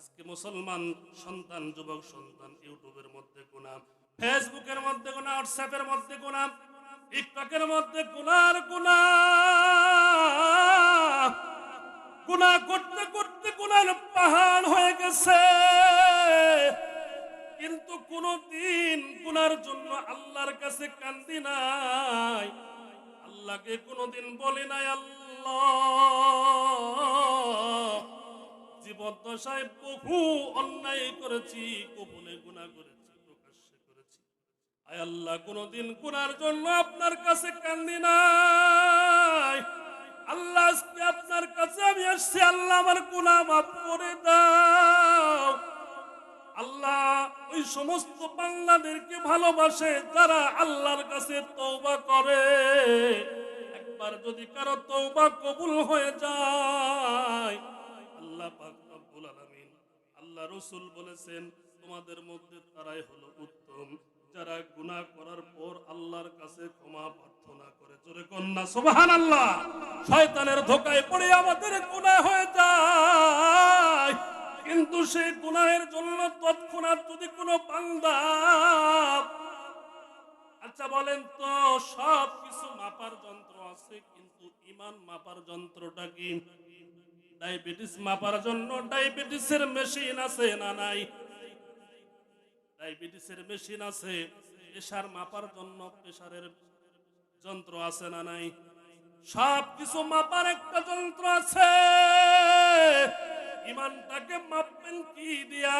আজকে মুসলমান সন্তান, যুবক সন্তান, ইউটিউবের মধ্যে গুণা ফেসবুকের মধ্যে গুণা হোয়াটসঅ্যাপের মধ্যে গুণা টিকটকের মধ্যে গুণার গুণা গুণা করতে করতে গুণার পাহাড় হয়ে গেছে। কিন্তু কোনদিন গুনার জন্য আল্লাহর কাছে কান্দি নাই। আল্লাহকে কোনদিন বলি নাই, আল্লাহ। জীবদ্দশায় বহু অন্যায় করেছি, গোপনে গুনাহ করেছি, প্রকাশ্যে করেছি। আয় আল্লাহ, কোনদিন গুনার জন্য আপনার কাছে কান্দি নাই। আল্লাহ আপনার কাছে আমি আসছি, আল্লাহ আমার গুনাহ মাফ করে দাও। আল্লাহ, ওই সমস্ত বাংলাদেরকে ভালোবাসে যারা আল্লাহর কাছে তওবা করে। একবার যদি কারও তওবা কবুল হয়ে যায় পাক রব্বুল আলামিন, আল্লাহ বলেছেন, তোমাদের মধ্যে তারাই হলো উত্তম। যারা গুনাহ করার পর আল্লাহর কাছে ক্ষমা প্রার্থনা করে, জোরে কন্যা শয়তানের ধোকায় পড়ে আমাদের গুনাহ হয়ে যায়। কিন্তু সেই গুনাহের জন্য তৎক্ষণাৎ যদি কোনো বান্দা আচ্ছা বলেন তো সব কিছু মাপার যন্ত্র আছে, কিন্তু ইমান মাপার যন্ত্রটা কি? ডায়াবেটিস মাপার জন্য ডায়াবেটিসের মেশিন আছে না নাই? ডায়াবেটিসের মেশিন আছে, প্রেশার মাপার জন্য প্রেশারের যন্ত্র আছে না নাই? সব কিছু মাপার একটা যন্ত্র আছে। ইমানটাকে মাপবেন কি দিয়া?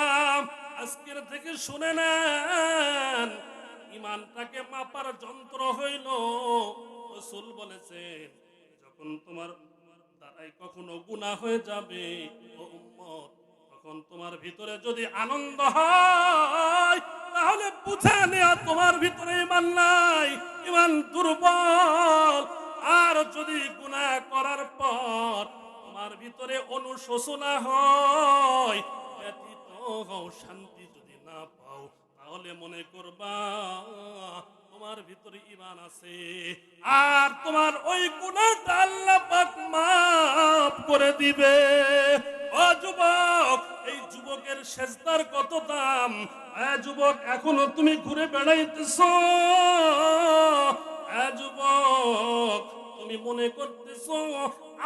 আজকের থেকে শুনে নেন, ইমানটাকে মাপার যন্ত্র হইল। রসুল বলেছেন, যখন তোমার দ্বারাই কখনো গুনাহ হয়ে যাবে? ও উম্মত, তখন তোমার ভিতরে যদি আনন্দ হয়, তাহলে বুঝে নেওয়া তোমার ভিতরে ইমান নাই। ইমান দুর্বল। আর যদি গুনাহ করার পর তোমার ভিতরে অনুশোচনা হয়, ব্যতীত হও, শান্তি তাহলে মনে করবা, তোমার ভিতরে ইমান আছে। আর তোমার ওই গুণাটা আল্লাহ পাক মাফ করে দিবে। ও যুবক, এই যুবকের সেজদার কত দাম? যুবক, এখনও তুমি ঘুরে বেড়াইতেছো? যুবক, তুমি মনে করতেছো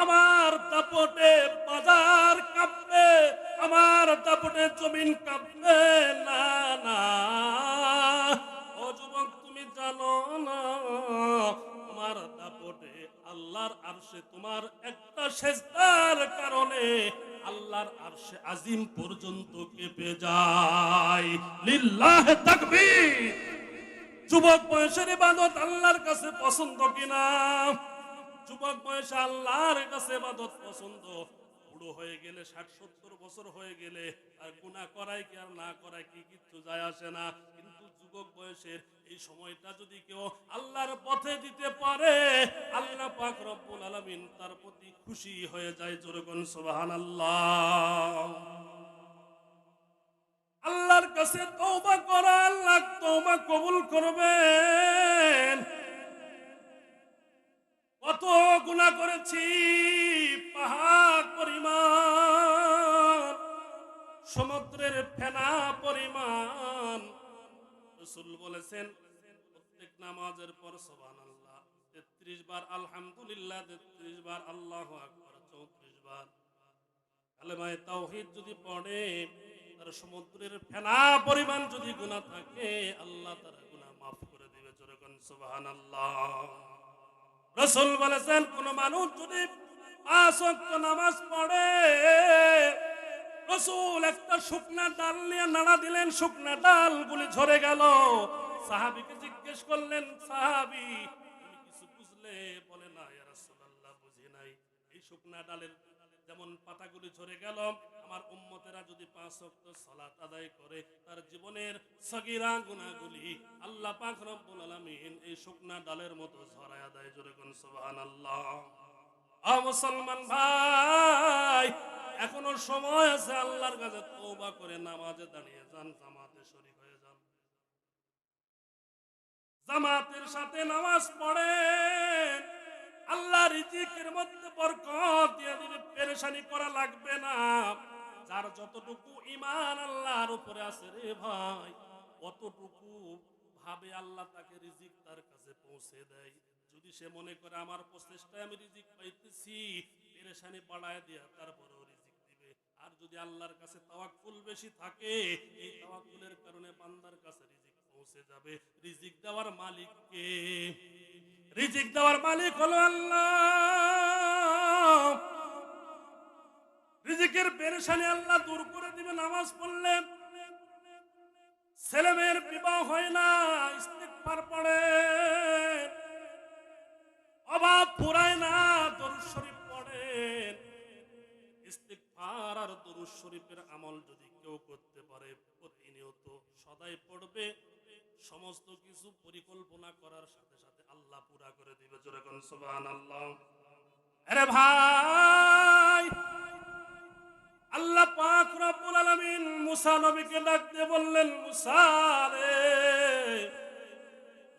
আমার দাপটে বাজার কাঁপবে, আমার দাপটে জমিন কাঁপবে, না না। ও যুবক, তুমি জানো না, তোমার দাপটে আল্লাহর আরশে তোমার একটা সেজদার কারণে আল্লাহর আরশে আজিম পর্যন্ত কেঁপে যায়। লিল্লাহ তাকবীর। যুবক, বয়সের ইবাদত আল্লাহর কাছে পছন্দ কিনা? যুবক বয়সে আল্লাহর কাছে ইবাদত পছন্দ। বুড়ো হয়ে গেলে, ষাট, সত্তর বছর হয়ে গেলে আর গুণা করায় কি আর না করায় কি কিচ্ছু যায় আসে না। কিন্তু যুবক বয়সের এই সময়টা যদি কেউ আল্লাহর পথে দিতে পারে, আল্লাহ পাক রব্বুল আলামিন তার প্রতি খুশি হয়ে যায় জোরগন সুবহানাল্লাহ। আল্লাহর কাছে তওবা করা, আল্লাহ তওবা কবুল করবেন। কত গুনাহ করেছি, পাহাড় পরিমাণ, সমুদ্রের ফেনা পরিমাণ। রসুল বলেছেন, প্রত্যেক নামাজের পর সুবহানাল্লাহ, তেত্রিশ বার আলহামদুলিল্লাহ, তেত্রিশ বার আল্লাহ আকবার, চৌত্রিশ বার। কালেমায় তাওহীদ যদি পড়ে, তার সমুদ্রের ফেনা পরিমাণ যদি গুনাহ থাকে, আল্লাহ তার গুনাহ মাফ করে দিবে যেরকম সুবহানাল্লাহ। রাসূল বলেছেন, কোন মানুষ যদি নামাজ পড়ে, রসুল একটা শুকনা ডাল নিয়ে নাড়া দিলেন, শুকনা ডালগুলি ঝরে গেল। সাহাবীকে জিজ্ঞেস করলেন, সাহাবী কিছু বুঝলে? বলে, না নাই। এই শুকনা ডালের যেমন পাতাগুলি ঝরে গেল, আমার উম্মতেরা যদি পাঁচ ওয়াক্ত সালাত আদায় করে, তার জীবনের সগীরা গুনাহগুলি আল্লাহ পাক রব্বুল আলামিন শুকনা ডালের মতো ঝরায় আদায় জোরে কোন সুবহানাল্লাহ। আ মুসলমান ভাই, এখনও সময় আছে আল্লাহর কাছে তওবা করে নামাজে দাঁড়িয়ে যান, জামাতে শরীক হয়ে যান। জামাতের সাথে নামাজ পড়েন আল্লাহ রিজিকের মধ্যে বরকত দিয়ে দিবে, পেরেশানি করা লাগবে না। যার যতটুকু ইমান আল্লাহর উপরে আছে রে ভাই, অতটুকু ভাবে আল্লাহ তাকে রিজিক তার কাছে পৌঁছে দেয়। যদি সে মনে করে আমার প্রচেষ্টায় আমি রিজিক পাইতেছি, পেরেশানি বাড়ায় দিয়া তারপরেও রিজিক দিবে। আর যদি আল্লাহর কাছে তাওয়াক্কুল বেশি থাকে, এই তাওয়াক্কুলের কারণে বান্দার কাছে রিজিক পৌঁছে যাবে। রিজিক দেওয়ার মালিক কে? রিজিক দেওয়ার মালিক হলো আল্লাহ। রিজিকের পেরেশানি আল্লাহ দূর করে দিবে, নামাজ পড়লে ছেলে মেয়ের বিবাহ হয় না ইস্তেগফার পড়ে। অভাব পুরায় না, দরুদ শরীফ পড়েন ইস্তেগফার আর দরুদ শরীফের আমল যদি কেউ করতে পারে, প্রতিনিয়ত সদাই পড়বে। সমস্ত কিছু পরিকল্পনা করার সাথে সাথে আল্লাহ পুরা করে দিবে। জোরে কোন সুবহানাল্লাহ। আরে ভাই! আল্লাহ পাক রব্বুল আলামিন মুসা নবীকে ডাক দিয়ে বললেন, মুসা রে,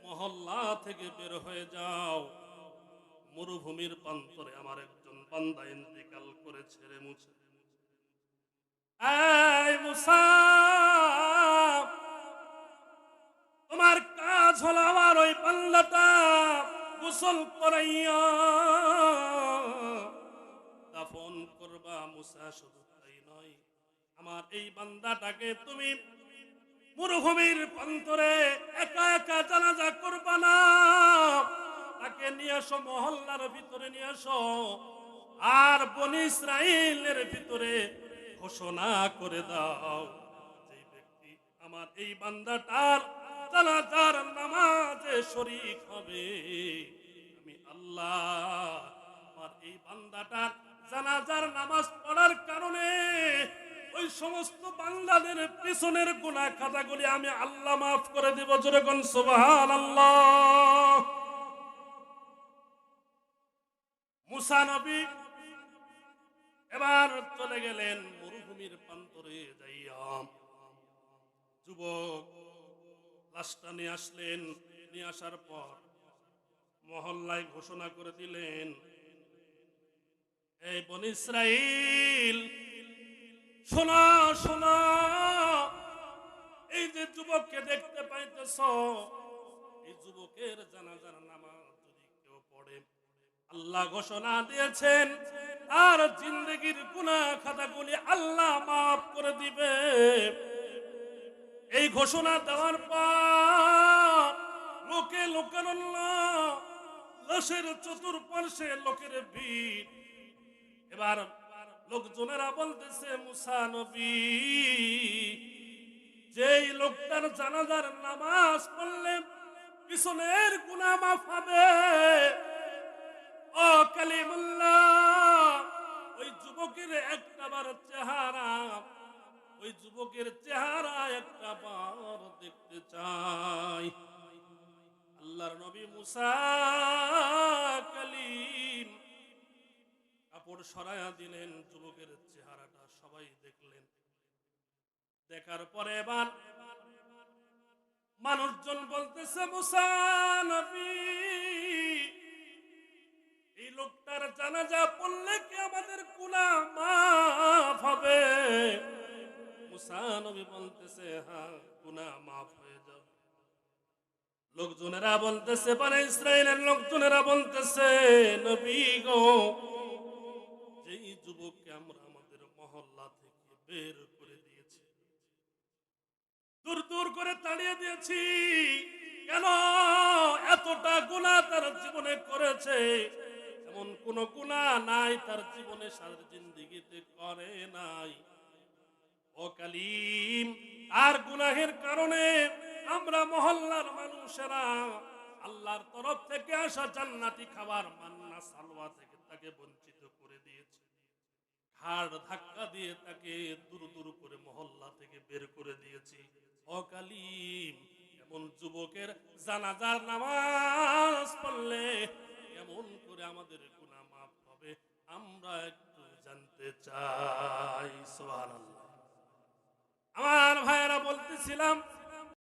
মহল্লা থেকে বের হয়ে যাও। মরুভূমির প্রান্তরে আমার একজন বান্দা ইন্তেকাল করেছে রে মুসা। এই মুসা, তোমার কাজ হলো আমার ওই বান্দাটা গোসল করাইয়া দাফন করবা মুসা শুধু নয়। আমার এই বান্দাটাকে তুমি মরুভূমির প্রান্তরে একা একা জানাজা করবা না। তাকে নিয়ে আসো, মহল্লার ভিতরে নিয়ে আসো। আর বনি ইসরাইলের ভিতরে ঘোষণা করে দাও। যে ব্যক্তি আমার এই বান্দাটার জানাজার নামাজে শরীক হবে, আমি আল্লাহ আমার এই বান্দাটার জানাজার নামাজ পড়ার কারণে ওই সমস্ত বান্দাদের পিছনের গুনাহ খাতাগুলি আমি আল্লাহ মাফ করে দিব কোন আল্লাহ মুসা নবী এবার চলে গেলেন মরুভূমির প্রান্তরে যাইয়া। যুবক, লাশটা নিয়ে আসলেন, নিয়ে আসার পর মহল্লায় ঘোষণা করে দিলেন এই বন ইসরাইল, শোনা শোনা, এই যে যুবককে দেখতে পাইতেছ, এই যুবকের জানাজার নামাজ যদি কেউ পড়ে, আল্লাহ ঘোষণা দিয়েছেন, আর জিন্দগির গুনাহ খাতাগুলি আল্লাহ মাফ করে দিবে। এই ঘোষণা দেওয়ার পর লোকে লোকান্লাহ লাশের চতুর্পার্শ্বে লোকের ভিড় এবার লোকজনেরা বলতেছে, মুসা নবী, যেই লোকটার জানাজার নামাজ পড়লে পিছনের গুনাহ মাফ হবে। ওই যুবকের একটা বার চেহারা, ওই যুবকের চেহারা একটা বার দেখতে চাই। আল্লাহর নবী মুসা সরায়া দিলেন, যুবকের চেহারাটা সবাই দেখলেন। দেখার পরে এবার মানুষজন বলতেছে, মুসা নবী, এই লোকটার জানাজা পড়লে কি আমাদের গুনাহ মাফ হবে? মুসা নবী বলতেছে হ্যাঁ গুনাহ মাফ হয়ে যাবে। লোকজনেরা বলতেছে মানে ইসরায়েলের লোকজনেরা বলতেছে, নবী গো যুবককে আমরা আমাদের মহল্লা থেকে বের করে দিয়েছি। দূর দূর করে তাড়িয়ে দিয়েছি। কেন? এতটা গুণা তার জীবনে করেছে। এমন কোন গুণা নাই, তার জীবনে সারা জিন্দিগিতে করে নাই। অকালিম আর গুনাহের কারণে আমরা মহল্লার মানুষেরা আল্লাহর তরফ থেকে আসা জান্নাতি খাবার মান্না সালোয়া থেকে তাকে বঞ্চিত ঘাড় ধাক্কা দিয়ে তাকে দূর দূর করে মহল্লা থেকে বের করে দিয়েছি। অকালিম এমন যুবকের জানাজার নামাজ পড়লে এমন করে আমাদের গুনাহ মাফ হবে, আমরা একটু জানতে চাই। সুবহানাল্লাহ। আমার ভাইয়েরা বলতেছিলাম